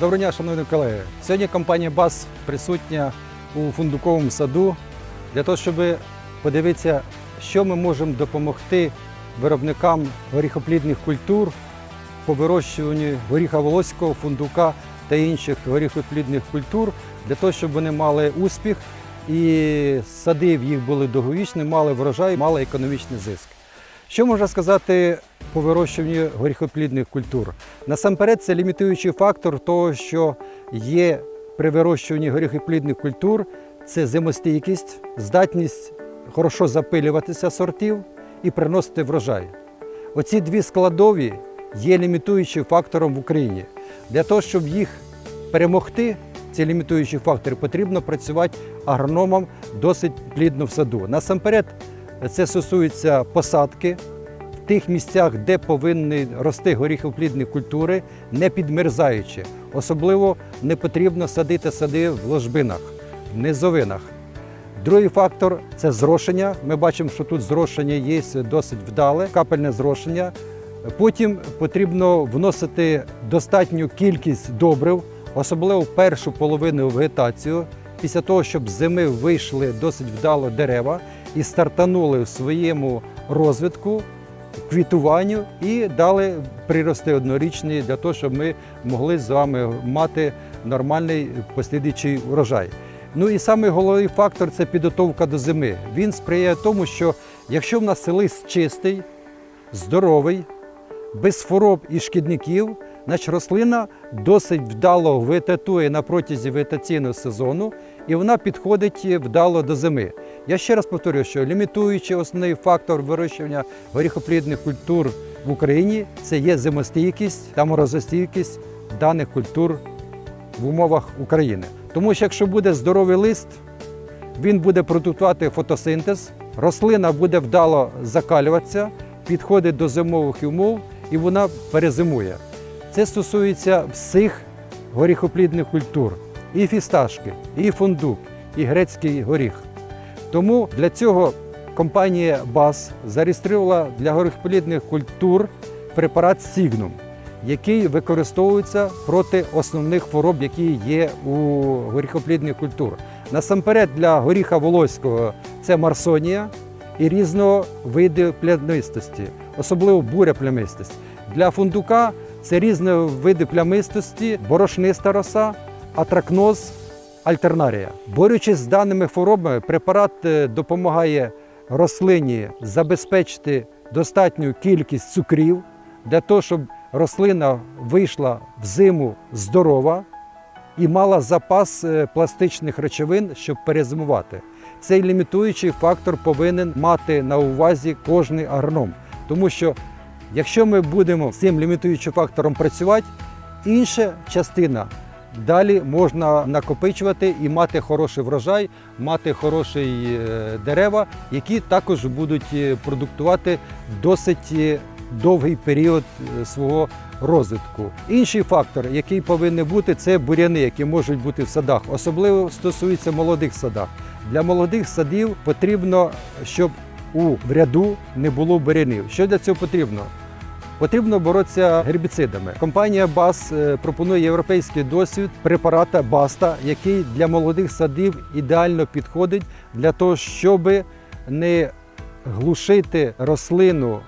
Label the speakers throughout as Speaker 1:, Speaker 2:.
Speaker 1: Доброго дня, шановні колеги. Сьогодні компанія БАС присутня у фундуковому саду для того, щоб подивитися, що ми можемо допомогти виробникам горіхоплідних культур по вирощуванню горіха волоського, фундука та інших горіхоплідних культур, для того, щоб вони мали успіх і сади в їх були довговічні, мали врожай, мали економічний зиск. Що можна сказати по вирощуванню горіхоплідних культур? Насамперед, це лімітуючий фактор того, що є при вирощуванні горіхоплідних культур, це зимостійкість, здатність хорошо запилюватися сортів і приносити врожай. Оці дві складові є лімітуючим фактором в Україні. Для того, щоб їх перемогти, ці лімітуючі фактори, потрібно працювати агрономам досить плідно в саду. Насамперед, це стосується посадки в тих місцях, де повинні рости горіхоплідні культури, не підмерзаючи. Особливо не потрібно садити сади в ложбинах, в низовинах. Другий фактор це зрошення. Ми бачимо, що тут зрошення є досить вдале, капельне зрошення. Потім потрібно вносити достатню кількість добрив, особливо першу половину вегетацію, після того, щоб зими вийшли досить вдало дерева і стартанули в своєму розвитку, квітуванню і дали прирости однорічні для того, щоб ми могли з вами мати нормальний послідуючий урожай. Ну і самий головний фактор це підготовка до зими. Він сприяє тому, що якщо в нас лист чистий, здоровий, без хвороб і шкідників, значить рослина досить вдало вегетатує на протязі вегетаційного сезону і вона підходить вдало до зими. Я ще раз повторюю, що лімітуючий основний фактор вирощування горіхоплідних культур в Україні це є зимостійкість та морозостійкість даних культур в умовах України. Тому що якщо буде здоровий лист, він буде продуктувати фотосинтез, рослина буде вдало закалюватися, підходить до зимових умов і вона перезимує. Це стосується всіх горіхоплідних культур: і фісташки, і фундук, і грецький горіх. Тому для цього компанія БАС зареєструвала для горіхоплідних культур препарат Сігнум, який використовується проти основних хвороб, які є у горіхоплідних культур. Насамперед для горіха волоського це марсонія і різного виду плямистості, особливо буря плямистість. Для фундука це різні види плямистості, борошниста роса, атракноз, альтернарія. Борючись з даними хворобами, препарат е, допомагає рослині забезпечити достатню кількість цукрів для того, щоб рослина вийшла в зиму здорова і мала запас е, пластичних речовин, щоб перезимувати. Цей лімітуючий фактор повинен мати на увазі кожний агроном, тому що якщо ми будемо з цим лімітуючим фактором працювати, інша частина далі можна накопичувати і мати хороший врожай, мати хороші е, дерева, які також будуть е, продуктувати досить е, довгий період свого розвитку. Інший фактор, який повинен бути, це буряни, які можуть бути в садах. Особливо стосується молодих садах. Для молодих садів потрібно, щоб у ряду не було бурянів. Що для цього потрібно? Потрібно боротися гербіцидами. Компанія БАС е, пропонує європейський досвід препарата Баста, який для молодих садів ідеально підходить для того, щоб не глушити рослину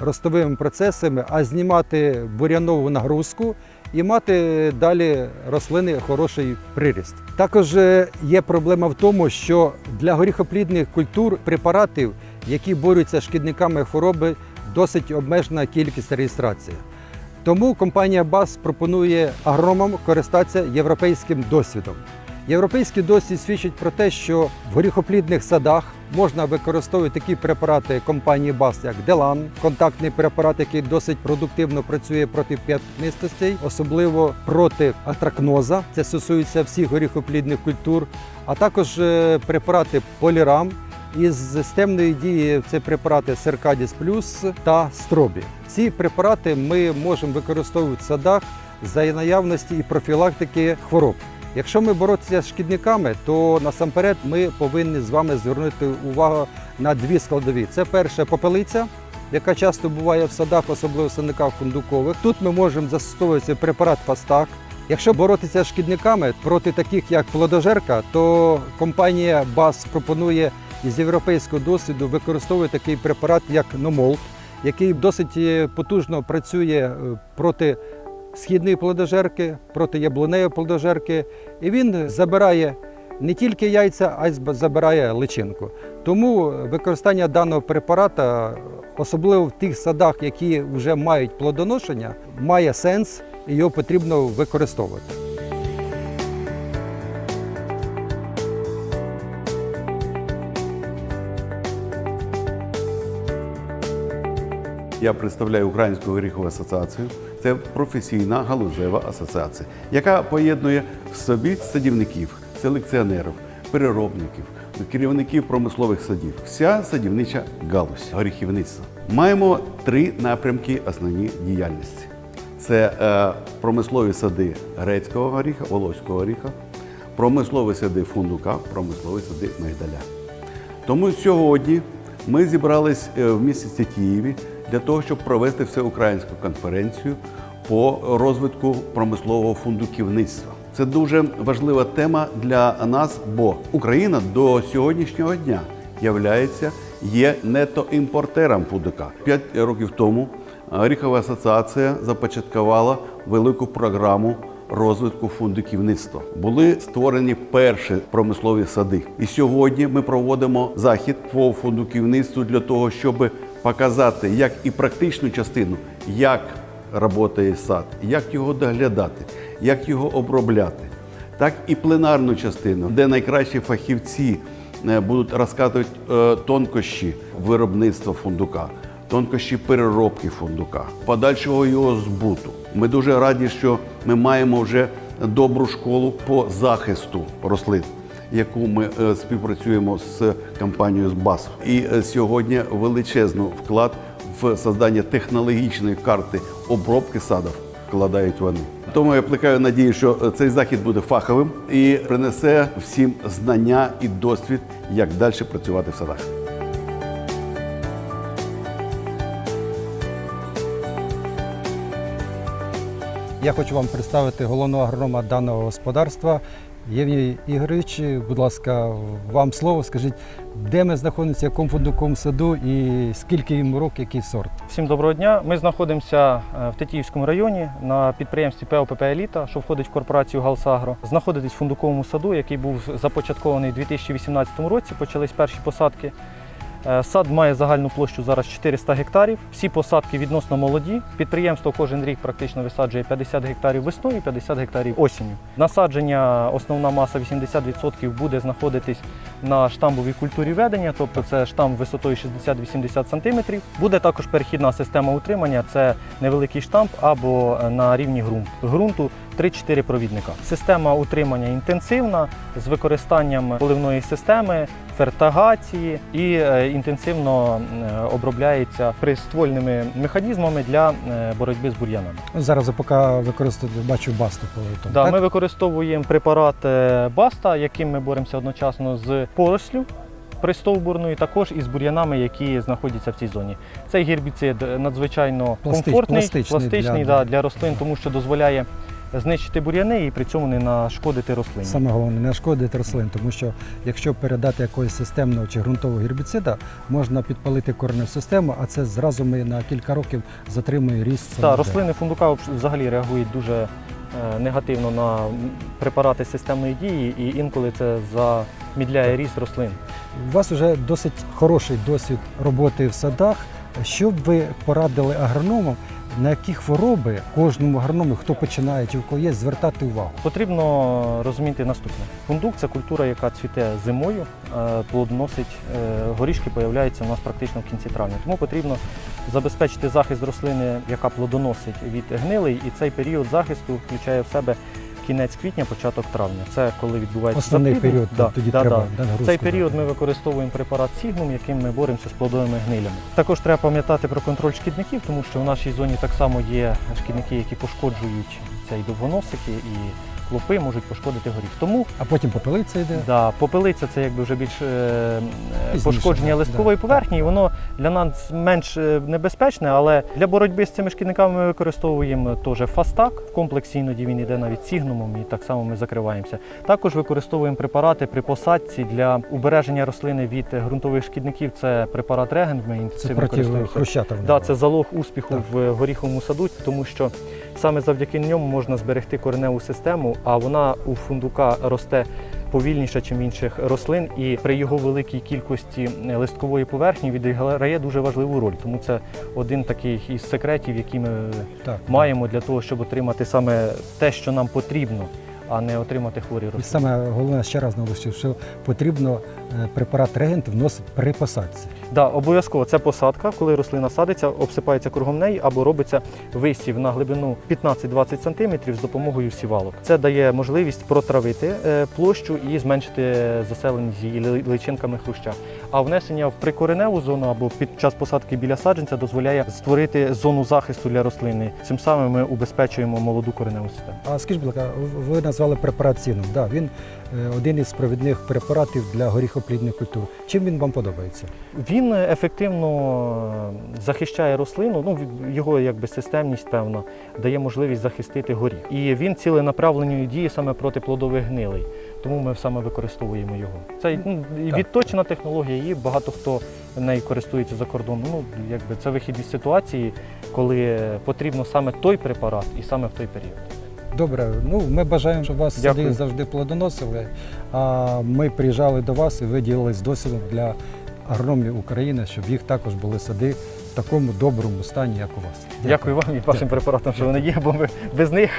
Speaker 1: ростовими процесами, а знімати бурянову нагрузку і мати далі рослини хороший приріст. Також е, є проблема в тому, що для горіхоплідних культур препаратів, які борються з шкідниками хвороби, досить обмежена кількість реєстрації. Тому компанія БАС пропонує агрономам користатися європейським досвідом. Європейський досвід свідчить про те, що в горіхоплідних садах можна використовувати такі препарати компанії БАС, як Делан, контактний препарат, який досить продуктивно працює проти п'ятнистостей, особливо проти атракноза. Це стосується всіх горіхоплідних культур, а також е, препарати Полірам. Із системної дії це препарати Серкадіс Плюс та Стробі. Ці препарати ми можемо використовувати в садах за наявності і профілактики хвороб. Якщо ми боротися з шкідниками, то насамперед ми повинні з вами звернути увагу на дві складові. Це перше попелиця, яка часто буває в садах, особливо в садниках фундукових. Тут ми можемо застосовувати препарат Фастак, Якщо боротися з шкідниками проти таких як плодожерка, то компанія БАС пропонує із європейського досвіду використовувати такий препарат, як Номол, який досить е, потужно працює е, проти східної плодожерки, проти яблуневої плодожерки, і він забирає не тільки яйця, а й забирає личинку. Тому використання даного препарата, особливо в тих садах, які вже мають плодоношення, має сенс і його потрібно використовувати.
Speaker 2: Я представляю Українську горіхову асоціацію. Це професійна галузева асоціація, яка поєднує в собі садівників, селекціонерів, переробників, керівників промислових садів. Вся садівнича галузь горіхівництва. Маємо три напрямки основні діяльності: це е, промислові сади грецького горіха, волоського горіха, промислові сади фундука, промислові сади мигдаля. Тому сьогодні ми зібрались е, в місті Києві для того, щоб провести всеукраїнську конференцію по розвитку промислового фундуківництва. Це дуже важлива тема для нас, бо Україна до сьогоднішнього дня являється є нетоімпортером фундука. П'ять років тому Горіхова асоціація започаткувала велику програму розвитку фундуківництва. Були створені перші промислові сади. І сьогодні ми проводимо захід по фундуківництву для того, щоб показати як і практичну частину, як працює сад, як його доглядати, як його обробляти, так і пленарну частину, де найкращі фахівці е, будуть розказувати е, тонкощі виробництва фундука тонкощі переробки фундука, подальшого його збуту. Ми дуже раді, що ми маємо вже добру школу по захисту рослин, яку ми е, співпрацюємо з компанією з БАС. І е, сьогодні величезний вклад в создання технологічної карти обробки садів вкладають вони. Тому я плекаю надію, що е, цей захід буде фаховим і принесе всім знання і досвід, як далі працювати в садах.
Speaker 1: Я хочу вам представити головного агронома даного господарства Євгеній Ігорович. Будь ласка, вам слово. Скажіть, де ми знаходимося, в якому фундуковому саду і скільки їм років, який сорт?
Speaker 3: Всім доброго дня. Ми знаходимося е, в Тетіївському районі на підприємстві ПОПП Еліта, що входить в корпорацію Галсагро. Знаходитись в фундуковому саду, який був започаткований у 2018 році. Почались перші посадки. Е, Сад має загальну площу зараз 400 гектарів. Всі посадки відносно молоді. Підприємство кожен рік практично висаджує 50 гектарів весною, 50 гектарів осінню. Насадження, основна маса 80% буде знаходитись на штамбовій культурі ведення, тобто це штамп висотою 60-80 см. Буде також перехідна система утримання, це невеликий штамп або е, на рівні ґрунту. Ґрунту 3-4 провідника. Система утримання інтенсивна з використанням поливної системи, фертагації і е, інтенсивно е, обробляється приствольними механізмами для е, боротьби з бур'янами.
Speaker 1: Зараз я поки використовую, бачу басту по.
Speaker 3: Да,
Speaker 1: так?
Speaker 3: ми використовуємо препарат Баста, яким ми боремося одночасно з порослю пристовбурною, також із бур'янами, які знаходяться в цій зоні. Цей гербіцид надзвичайно
Speaker 1: Пластич-
Speaker 3: комфортний,
Speaker 1: пластичний
Speaker 3: пластичний
Speaker 1: для-
Speaker 3: да, для рослин, тому що дозволяє знищити бур'яни і при цьому не нашкодити рослині.
Speaker 1: Саме головне не шкодити рослин, тому що якщо передати якогось системного чи ґрунтового гербіцида, можна підпалити кореневу систему, а це зразу ми на кілька років затримує ріст.
Speaker 3: Так, рослини фундука взагалі реагують дуже е, негативно на препарати системної дії, і інколи це замідляє ріст рослин.
Speaker 1: У вас вже досить хороший досвід роботи в садах. Що б ви порадили агрономам, на які хвороби кожному агроному, хто починає чи в кого є, звертати увагу?
Speaker 3: Потрібно розуміти наступне: фундук це культура, яка цвіте зимою, е, плодоносить е, горішки, появляються у нас практично в кінці травня. Тому потрібно забезпечити захист рослини, яка плодоносить від гнилий, і цей період захисту включає в себе кінець квітня, початок травня. Це коли відбувається
Speaker 1: Основний
Speaker 3: запліднення.
Speaker 1: період
Speaker 3: Да,
Speaker 1: тоді
Speaker 3: да,
Speaker 1: треба
Speaker 3: да.
Speaker 1: нагрузку
Speaker 3: цей період ми використовуємо препарат Сігнум, яким ми боремося з плодовими гнилями. Також треба пам'ятати про контроль шкідників, тому що в нашій зоні так само є шкідники, які пошкоджують цей довгоносики і клопи можуть пошкодити горіх. Тому
Speaker 1: А потім попелиця йде.
Speaker 3: Да, попелиця це якби вже більш е, е,
Speaker 1: Пізніше,
Speaker 3: пошкодження
Speaker 1: да,
Speaker 3: листкової
Speaker 1: да,
Speaker 3: поверхні, і воно для нас менш е, небезпечне, але для боротьби з цими шкідниками ми використовуємо теж фастак. В комплексі іноді він йде навіть сігнумом, і так само ми закриваємося. Також використовуємо препарати при посадці для убереження рослини від е, ґрунтових шкідників. Це препарат Реген. Ми
Speaker 1: Це
Speaker 3: інтенсивно
Speaker 1: проти
Speaker 3: користуємося.
Speaker 1: хрущата. вони
Speaker 3: Да, це залог успіху
Speaker 1: Так.
Speaker 3: в горіховому саду, тому що саме завдяки ньому можна зберегти кореневу систему, а вона у фундука росте повільніше, ніж інших рослин, і при його великій кількості е, листкової поверхні відіграє дуже важливу роль. Тому це один такий із секретів, які ми
Speaker 1: Так.
Speaker 3: маємо для того, щоб отримати саме те, що нам потрібно, а не отримати хворі
Speaker 1: І саме головне ще раз наголошую, що потрібно е, препарат регент вносити при посадці.
Speaker 3: Да, обов'язково це посадка, коли рослина садиться, обсипається кругом неї або робиться висів на глибину 15-20 см з допомогою сівалок. Це дає можливість протравити е, площу і зменшити заселеність її личинками хруща. А внесення в прикореневу зону або під час посадки біля саджанця дозволяє створити зону захисту для рослини. Цим самим ми убезпечуємо молоду кореневу систему.
Speaker 1: А скажіть, будь ласка, ви назвали препарат Сіном. Да, він е, один із провідних препаратів для горіхоплідних культур. Чим він вам подобається?
Speaker 3: Він ефективно захищає рослину. Ну його якби системність певна дає можливість захистити горіх. І він ціленаправленої дії саме проти плодових гнилей. Тому ми саме використовуємо його. Це ну, відточена технологія, і багато хто нею користується за кордоном. Ну якби це вихід із ситуації, коли потрібно саме той препарат і саме в той період.
Speaker 1: Добре, ну ми бажаємо, щоб вас
Speaker 3: Дякую.
Speaker 1: сади завжди плодоносили. А ми приїжджали до вас і ви ділились досвідом для агрономів України, щоб їх також були сади в такому доброму стані, як у вас.
Speaker 3: Дякую, вам і вашим
Speaker 1: Дякую.
Speaker 3: препаратам, що вони є, бо ми без них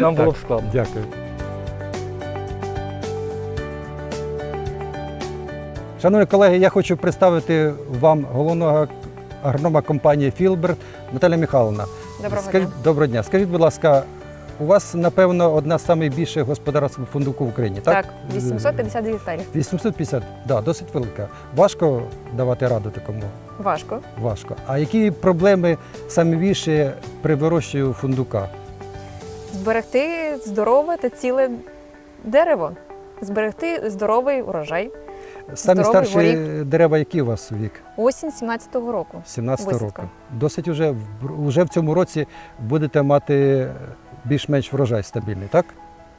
Speaker 3: нам було б складно.
Speaker 1: Дякую. Шановні колеги, я хочу представити вам головного агронома компанії Філберт Наталя Михайловна.
Speaker 4: Доброго
Speaker 1: Скажіть,
Speaker 4: дня.
Speaker 1: доброго дня. Скажіть, будь ласка, у вас, напевно, одна з найбільших господарств фундуку в Україні, так?
Speaker 4: Так, 850 гектарів.
Speaker 1: 850, да, досить велика. Важко давати раду такому.
Speaker 4: Важко.
Speaker 1: Важко. А які проблеми саме більше при вирощуванні фундука?
Speaker 4: Зберегти здорове та ціле дерево. Зберегти здоровий урожай.
Speaker 1: Самі
Speaker 4: Здоровий
Speaker 1: старші дерева, які у вас вік?
Speaker 4: Осінь 17-го року.
Speaker 1: 17
Speaker 4: Висадка.
Speaker 1: року. Досить уже, в- уже в цьому році будете мати більш-менш врожай стабільний, так?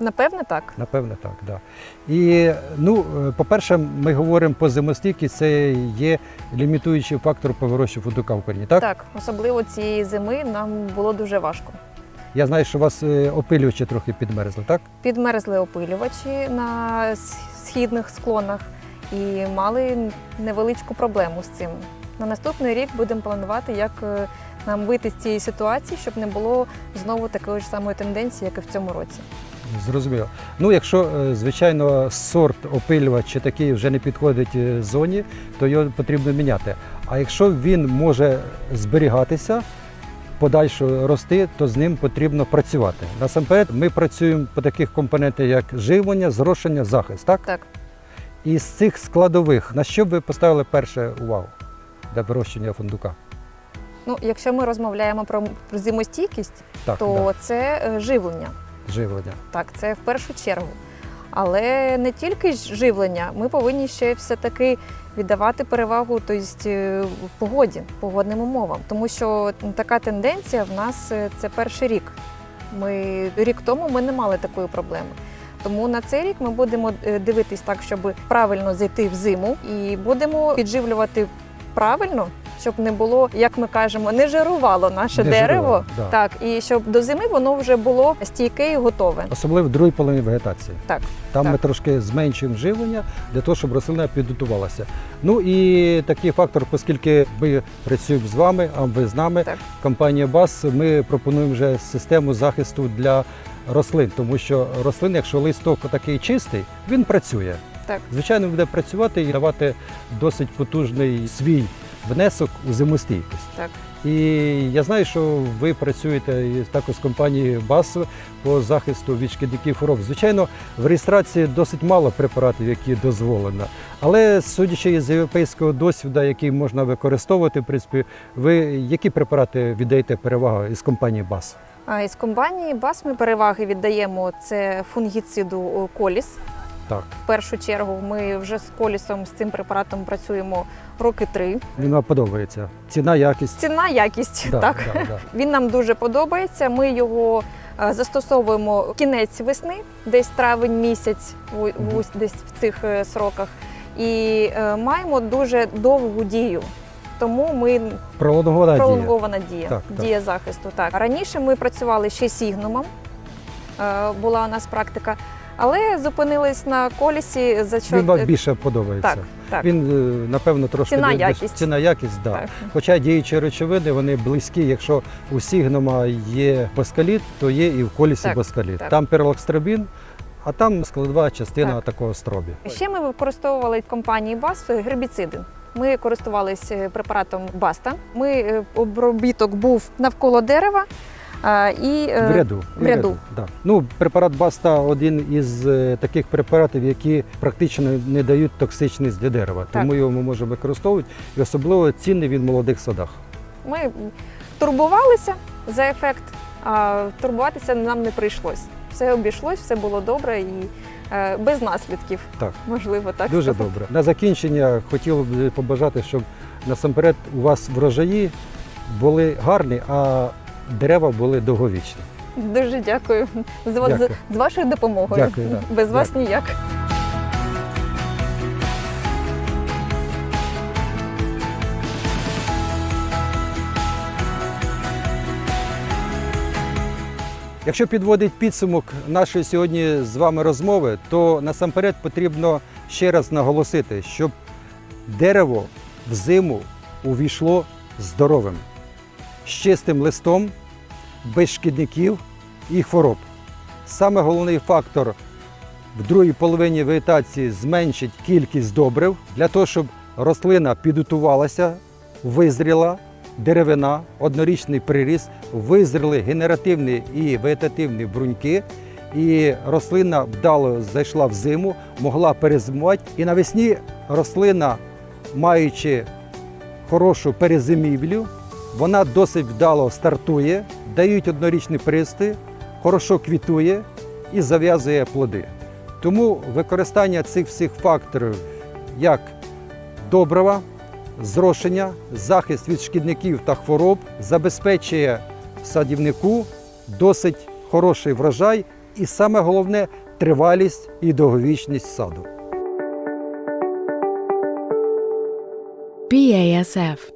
Speaker 4: Напевне, так.
Speaker 1: Напевне, так. Да. І ну, е, по-перше, ми говоримо по зимостійкість, це є лімітуючий фактор по вирощуванню фундука в Україні, так?
Speaker 4: Так, особливо цієї зими нам було дуже важко.
Speaker 1: Я знаю, що у вас е, опилювачі трохи підмерзли, так?
Speaker 4: Підмерзли опилювачі на східних склонах і мали невеличку проблему з цим. На наступний рік будемо планувати, як е, нам вийти з цієї ситуації, щоб не було знову такої ж самої тенденції, як і в цьому році.
Speaker 1: Зрозуміло. Ну, якщо, е, звичайно, сорт опилювач чи такий вже не підходить е, зоні, то його потрібно міняти. А якщо він може зберігатися, подальше рости, то з ним потрібно працювати. Насамперед, ми працюємо по таких компонентах, як живлення, зрошення, захист. Так?
Speaker 4: Так.
Speaker 1: І з цих складових, на що б ви поставили перше увагу для вирощення фундука?
Speaker 4: Ну, якщо ми розмовляємо про зимостійкість,
Speaker 1: Так,
Speaker 4: то це е, живлення.
Speaker 1: живлення.
Speaker 4: Так, це в першу чергу. Але не тільки живлення, ми повинні ще все-таки віддавати перевагу тобто, е, погоді, погодним умовам. Тому що така тенденція в нас е, це перший рік. Ми рік тому ми не мали такої проблеми. Тому на цей рік ми будемо дивитись так, щоб правильно зайти в зиму, і будемо підживлювати правильно, щоб не було, як ми кажемо, не жирувало наше
Speaker 1: Не
Speaker 4: дерево.
Speaker 1: жирувало, да.
Speaker 4: Так, і щоб до зими воно вже було стійке і готове.
Speaker 1: Особливо в другій половині вегетації.
Speaker 4: Так,
Speaker 1: Там
Speaker 4: так.
Speaker 1: ми трошки зменшуємо живлення для того, щоб рослина підготувалася. Ну і такий фактор, оскільки ми працюємо з вами, а ви з нами,
Speaker 4: Так.
Speaker 1: компанія БАС, ми пропонуємо вже систему захисту для рослин, тому що рослин, якщо листок такий чистий, він працює.
Speaker 4: Так.
Speaker 1: Звичайно, буде працювати і давати досить потужний свій внесок у зимостійкість.
Speaker 4: Так.
Speaker 1: І я знаю, що ви працюєте також з компанією БАС по захисту від шкідників хвороб. Звичайно, в реєстрації досить мало препаратів, які дозволено. Але судячи із європейського досвіду, який можна використовувати, в принципі, ви які препарати віддаєте перевагу із компанії БАС?
Speaker 4: А із компанії БАС ми переваги віддаємо це фунгіциду коліс.
Speaker 1: Так.
Speaker 4: В першу чергу ми вже з колісом з цим препаратом працюємо роки три.
Speaker 1: Він вам подобається. Ціна, якість.
Speaker 4: Ціна, якість.
Speaker 1: Да,
Speaker 4: так.
Speaker 1: да, да.
Speaker 4: Він нам дуже подобається. Ми його е, застосовуємо кінець весни, десь травень місяць, десь в цих е, сроках, і е, маємо дуже довгу дію. Тому ми
Speaker 1: Пролонгована дія.
Speaker 4: пролонгована дія,
Speaker 1: Так, так.
Speaker 4: дія захисту. Так раніше ми працювали ще сігнумом, е, була у нас практика, але зупинились на колісі за що
Speaker 1: Він вам
Speaker 4: е,
Speaker 1: більше подобається.
Speaker 4: так, так.
Speaker 1: Він, е, напевно, трошки
Speaker 4: Ціна, якість.
Speaker 1: ціна якість, да.
Speaker 4: Так.
Speaker 1: Хоча діючі речовини вони близькі. Якщо у Сігнома є боскаліт, то є і в колісі
Speaker 4: Так,
Speaker 1: боскаліт.
Speaker 4: так.
Speaker 1: Там перлокстрабін, а там складова частина
Speaker 4: Так.
Speaker 1: такого стробі.
Speaker 4: Ще ми використовували компанії БАС гербіциди. Ми користувалися препаратом Баста. Ми е, обробіток був навколо дерева і е,
Speaker 1: В ряду.
Speaker 4: в ряду.
Speaker 1: да. Ну, препарат Баста один із е, таких препаратів, які практично не дають токсичність для дерева.
Speaker 4: Так.
Speaker 1: Тому його ми можемо використовувати. І особливо цінний він в молодих садах.
Speaker 4: Ми турбувалися за ефект, а турбуватися нам не прийшлось. Все обійшлось, все було добре і е, без наслідків.
Speaker 1: Так.
Speaker 4: Можливо, так
Speaker 1: Дуже
Speaker 4: сказати.
Speaker 1: добре. На закінчення хотів би побажати, щоб насамперед у вас врожаї були гарні, а дерева були довговічні.
Speaker 4: Дуже дякую. З,
Speaker 1: Дякую.
Speaker 4: з, з вашою допомогою.
Speaker 1: Дякую, да.
Speaker 4: Без вас ніяк.
Speaker 1: Якщо підводить підсумок нашої сьогодні з вами розмови, то насамперед потрібно ще раз наголосити, щоб дерево в зиму увійшло здоровим, з чистим листом, без шкідників і хвороб. Саме головний фактор в другій половині вегетації зменшить кількість добрив для того, щоб рослина підготувалася, визріла, деревина, однорічний приріст, визріли генеративні і вегетативні бруньки, і рослина вдало зайшла в зиму, могла перезимувати. І навесні рослина, маючи хорошу перезимівлю, вона досить вдало стартує, дають однорічні присти, хорошо квітує і зав'язує плоди. Тому використання цих всіх факторів, як добрива, зрошення, захист від шкідників та хвороб, забезпечує садівнику досить хороший врожай і саме головне тривалість і довговічність саду.
Speaker 5: BASF.